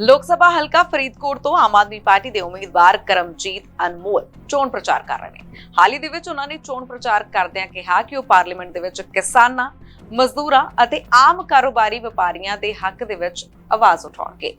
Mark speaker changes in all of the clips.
Speaker 1: ਲੋਕ ਸਭਾ ਹਲਕਾ ਫਰੀਦਕੋਟ ਤੋਂ ਆਮ ਆਦਮੀ ਪਾਰਟੀ ਦੇ ਉਮੀਦਵਾਰ ਕਰਮਜੀਤ ਅਨਮੋਲ ਚੋਣ ਪ੍ਰਚਾਰ ਕਰ ਰਹੇ ਨੇ। ਹਾਲ ਦੇ ਵਿੱਚ ਉਹਨਾਂ ਨੇ ਚੋਣ ਪ੍ਰਚਾਰ ਕਰਦਿਆਂ ਕਿਹਾ ਕਿ ਉਹ ਪਾਰਲੀਮੈਂਟ ਦੇ ਵਿੱਚ ਕਿਸਾਨਾਂ, ਮਜ਼ਦੂਰਾਂ ਅਤੇ ਆਮ ਕਾਰੋਬਾਰੀ ਵਪਾਰੀਆਂ ਦੇ ਹੱਕ ਦੇ ਵਿੱਚ ਆਵਾਜ਼ ਉਠਾਉਣਗੇ।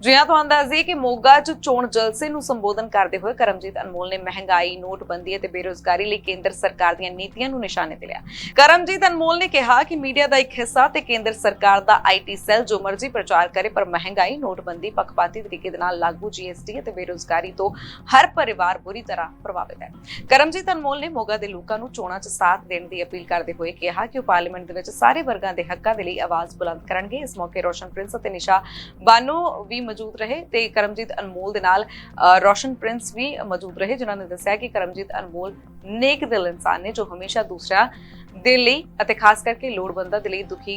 Speaker 1: ਜਿਹਾਂ ਤੁਹਾਨੂੰ ਦੱਸਦੀ ਕਿ ਮੋਗਾ 'ਚ ਚੋਣ ਜਲਸੇ ਨੂੰ ਸੰਬੋਧਨ ਕਰਦੇ ਹੋਏ ਕਰਮਜੀਤ ਅਨਮੋਲ ਨੇ ਮਹਿੰਗਾਈ, ਨੋਟਬੰਦੀ ਅਤੇ ਬੇਰੋਜ਼ਗਾਰੀ ਲਈ ਕੇਂਦਰ ਸਰਕਾਰ ਦੀਆਂ ਨੀਤੀਆਂ ਨੂੰ ਨਿਸ਼ਾਨੇ ਤੇ ਲਿਆ। ਕਰਮਜੀਤ ਅਨਮੋਲ ਨੇ ਕਿਹਾ ਕਿ ਮੀਡੀਆ ਦਾ ਇੱਕ ਹਿੱਸਾ ਤੇ ਕੇਂਦਰ ਸਰਕਾਰ ਦਾ ਆਈਟੀ ਸੈੱਲ ਜੋ ਮਰਜ਼ੀ ਪ੍ਰਚਾਰ ਕਰੇ, ਪਰ ਮਹਿੰਗਾਈ, ਨੋਟਬੰਦੀ ਪੱਖਪਾਤੀ ਤਰੀਕੇ ਦੇ ਨਾਲ ਲਾਗੂ ਜੀਐਸਟੀ ਅਤੇ ਬੇਰੋਜ਼ਗਾਰੀ ਤੋਂ ਹਰ ਪਰਿਵਾਰ ਬੁਰੀ ਤਰ੍ਹਾਂ ਪ੍ਰਭਾਵਿਤ ਹੈ। ਕਰਮਜੀਤ ਅਨਮੋਲ ਨੇ ਮੋਗਾ ਦੇ ਲੋਕਾਂ ਨੂੰ ਚੋਣਾਂ 'ਚ ਸਾਥ ਦੇਣ ਦੀ ਅਪੀਲ ਕਰਦੇ ਹੋਏ ਕਿਹਾ ਕਿ ਉਹ ਪਾਰਲੀਮੈਂਟ ਦੇ ਵਿੱਚ ਸਾਰੇ ਵਰਗਾਂ ਦੇ ਹੱਕਾਂ ਦੇ ਲਈ ਆਵਾਜ਼ ਬੁਲੰਦ ਕਰਨਗੇ। ਇਸ ਮੌਕੇ ਰੋਸ਼ਨ ਪ੍ਰਿੰਸ ਅਤੇ ਨਿਸ਼ਾ ਬਾਨੋ ਵੀ ਮੌਜੂਦ ਰਹੇ ਤੇ ਕਰਮਜੀਤ ਅਨਮੋਲ ਦੇ ਨਾਲ ਰੋਸ਼ਨ ਪ੍ਰਿੰਸ ਵੀ ਮੌਜੂਦ ਰਹੇ, ਜਿਨ੍ਹਾਂ ਨੇ ਦੱਸਿਆ ਕਿ ਕਰਮਜੀਤ ਅਨਮੋਲ ਨੇਕ ਦਿਲ ਇਨਸਾਨ ਨੇ ਜੋ ਹਮੇਸ਼ਾ ਦੂਸਰਾ ਦੇ ਲਈ ਅਤੇ ਖਾਸ ਕਰਕੇ ਲੋੜਵੰਦਾਂ ਦੇ ਲਈ ਦੁਖੀ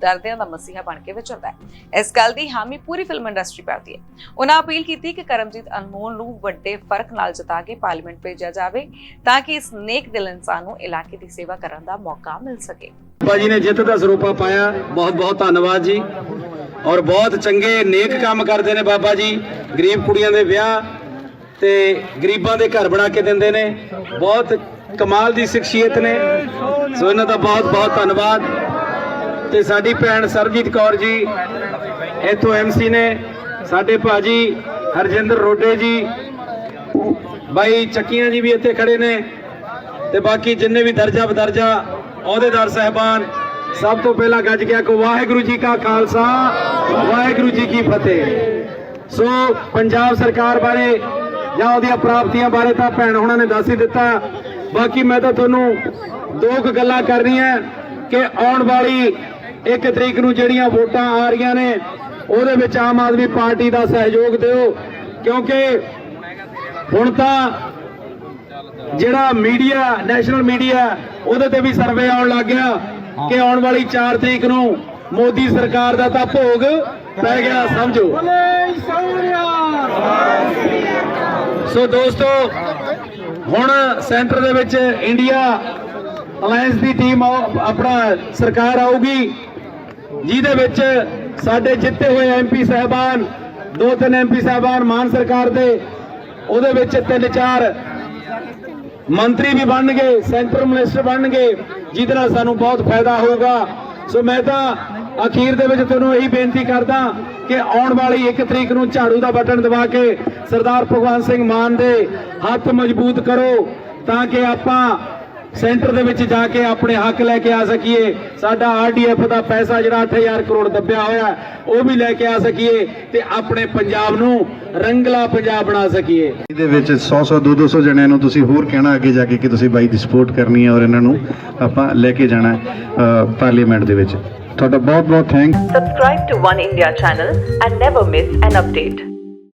Speaker 1: ਦਰਦਿਆਂ ਦਾ ਮਸੀਹਾ ਬਣ ਕੇ ਵਿਚਰਦਾ ਹੈ। ਇਸ ਗੱਲ ਦੀ ਹਾਮੀ ਪੂਰੀ ਫਿਲਮ ਇੰਡਸਟਰੀ ਕਰਦੀ ਹੈ। ਉਹਨਾਂ ਅਪੀਲ ਕੀਤੀ ਕਿ ਕਰਮਜੀਤ ਅਨਮੋਲ ਨੂੰ ਵੱਡੇ ਫ਼ਰਕ ਨਾਲ ਜਿਤਾ ਕੇ ਪਾਰਲੀਮੈਂਟ ਭੇਜਿਆ ਜਾਵੇ ਤਾਂ ਕਿ ਇਸ ਨੇਕ ਦਿਲ ਇਨਸਾਨ ਨੂੰ ਇਲਾਕੇ ਦੀ ਸੇਵਾ ਕਰਨ ਦਾ ਮੌਕਾ ਮਿਲ ਸਕੇ।
Speaker 2: ਬਾਬਾ ਜੀ ਨੇ ਜਿੱਤ ਦਾ ਸਰੂਪਾ ਪਾਇਆ। ਬਹੁਤ ਬਹੁਤ ਧੰਨਵਾਦ ਜੀ। ਔਰ ਬਹੁਤ ਚੰਗੇ, ਨੇਕ ਕੰਮ ਕਰਦੇ ਨੇ ਬਾਬਾ ਜੀ। ਗਰੀਬ ਕੁੜੀਆਂ ਦੇ ਵਿਆਹ ਤੇ ਗਰੀਬਾਂ ਦੇ ਘਰ ਬਣਾ ਕੇ ਦਿੰਦੇ ਨੇ। ਬਹੁਤ ਕਮਾਲ ਦੀ ਸ਼ਖਸੀਅਤ ਨੇ। ਸੋ ਇਹਨਾਂ ਦਾ ਬਹੁਤ ਬਹੁਤ ਧੰਨਵਾਦ। ਤੇ ਸਾਡੀ ਭੈਣ ਸਰਜੀਤ ਕੌਰ ਜੀ, ਇੱਥੋਂ ਐਮਸੀ ਨੇ। ਸਾਡੇ ਭਾਜੀ ਹਰਜਿੰਦਰ ਰੋਡੇ ਜੀ, ਬਾਈ ਚੱਕੀਆਂ ਜੀ ਵੀ ਇੱਥੇ ਖੜੇ ਨੇ। ਤੇ ਬਾਕੀ ਜਿੰਨੇ ਵੀ ਦਰਜਾ ਬਦਰਜਾ ਅਹੁਦੇਦਾਰ ਸਹਿਬਾਨ, ਸਭ ਤੋਂ ਪਹਿਲਾਂ ਗੱਜ ਗਿਆ ਕੋ ਵਾਹਿਗੁਰੂ ਜੀ ਕਾ ਖਾਲਸਾ, ਵਾਹਿਗੁਰੂ ਜੀ ਕੀ ਫਤਿਹ। ਸੋ ਪੰਜਾਬ ਸਰਕਾਰ ਬਾਰੇ ਜਾਂ ਉਹਦੀਆਂ ਪ੍ਰਾਪਤੀਆਂ ਬਾਰੇ ਤਾਂ ਭੈਣ ਹੁਣਾਂ ਨੇ ਦੱਸ ਹੀ ਦਿੱਤਾ। ਬਾਕੀ ਮੈਂ ਤਾਂ ਤੁਹਾਨੂੰ ਦੋ ਕੁ ਗੱਲਾਂ ਕਰਨੀਆਂ ਕਿ ਆਉਣ ਵਾਲੀ 1 ਤਰੀਕ ਨੂੰ ਜਿਹੜੀਆਂ ਵੋਟਾਂ ਆ ਰਹੀਆਂ ਨੇ ਉਹਦੇ ਵਿੱਚ ਆਮ ਆਦਮੀ ਪਾਰਟੀ ਦਾ ਸਹਿਯੋਗ ਦਿਓ ਕਿਉਂਕਿ ਹੁਣ ਤਾਂ ਜਿਹੜਾ ਮੀਡੀਆ ਨੈਸ਼ਨਲ ਮੀਡੀਆ ਉਹਦੇ ਤੇ ਵੀ ਸਰਵੇ ਆਉਣ ਲੱਗ ਗਿਆ ਕਿ ਆਉਣ ਵਾਲੀ 4 ਤਰੀਕ ਨੂੰ ਮੋਦੀ ਸਰਕਾਰ ਦਾ ਤਾਂ ਭੋਗ ਪੈ ਗਿਆ ਸਮਝੋ। ਸੋ ਦੋਸਤੋ ਹੁਣ ਸੈਂਟਰ ਦੇ ਵਿੱਚ ਇੰਡੀਆ ਅਲਾਈਅੰਸ ਦੀ ਟੀਮ ਆਉ- ਆਪਣਾ ਸਰਕਾਰ ਆਊਗੀ, ਜਿਹਦੇ ਵਿੱਚ ਸਾਡੇ ਜਿੱਤੇ ਹੋਏ ਐਮਪੀ ਸਹਿਬਾਨ, ਦੋ ਤਿੰਨ ਐਮਪੀ ਸਹਿਬਾਨ ਮਾਨ ਸਰਕਾਰ ਦੇ, ਉਹਦੇ ਵਿੱਚ ਤਿੰਨ ਚਾਰ ਮੰਤਰੀ ਵੀ ਬਣਨਗੇ, ਸੈਂਟਰ ਮਿਨਿਸਟਰ ਬਣਨਗੇ, ਜਿਹਦੇ ਨਾਲ ਸਾਨੂੰ ਬਹੁਤ ਫਾਇਦਾ ਹੋਊਗਾ। ਸੋ ਮੈਂ ਤਾਂ ਅਖੀਰ ਦੇ ਵਿੱਚ ਤੁਹਾਨੂੰ ਇਹੀ ਬੇਨਤੀ ਕਰਦਾ ਕਿ ਆਉਣ ਵਾਲੀ 1 ਤਰੀਕ ਨੂੰ ਝਾੜੂ ਦਾ ਬਟਨ ਦਬਾ ਕੇ ਸਰਦਾਰ ਭਗਵੰਤ ਸਿੰਘ ਮਾਨ ਦੇ ਹੱਥ ਮਜ਼ਬੂਤ ਕਰੋ ਤਾਂ ਕਿ ਆਪਾਂ ਸੈਂਟਰ ਦੇ ਵਿੱਚ ਜਾ ਕੇ ਆਪਣੇ ਹੱਕ ਲੈ ਕੇ ਆ ਸਕੀਏ। ਸਾਡਾ ਆਰਡੀਐਫ ਦਾ ਪੈਸਾ ਜਿਹੜਾ 8000 ਕਰੋੜ ਦੱਬਿਆ ਹੋਇਆ ਉਹ ਵੀ ਲੈ ਕੇ ਆ ਸਕੀਏ ਤੇ ਆਪਣੇ ਪੰਜਾਬ ਨੂੰ ਰੰਗਲਾ ਪੰਜਾਬ ਬਣਾ ਸਕੀਏ।
Speaker 3: ਇਹਦੇ ਵਿੱਚ 100 100 200 200 ਜਣਿਆਂ ਨੂੰ ਤੁਸੀਂ ਹੋਰ ਕਹਿਣਾ ਅੱਗੇ ਜਾ ਕੇ ਕਿ ਤੁਸੀਂ ਬਾਈ ਦੀ ਸਪੋਰਟ ਕਰਨੀ ਹੈ ਔਰ ਇਹਨਾਂ ਨੂੰ ਆਪਾਂ ਲੈ ਕੇ ਜਾਣਾ ਪਾਰਲੀਮੈਂਟ ਦੇ ਵਿੱਚ। ਤੁਹਾਡਾ ਬਹੁਤ ਬਹੁਤ thank
Speaker 4: Subscribe to One India channel and never miss an update.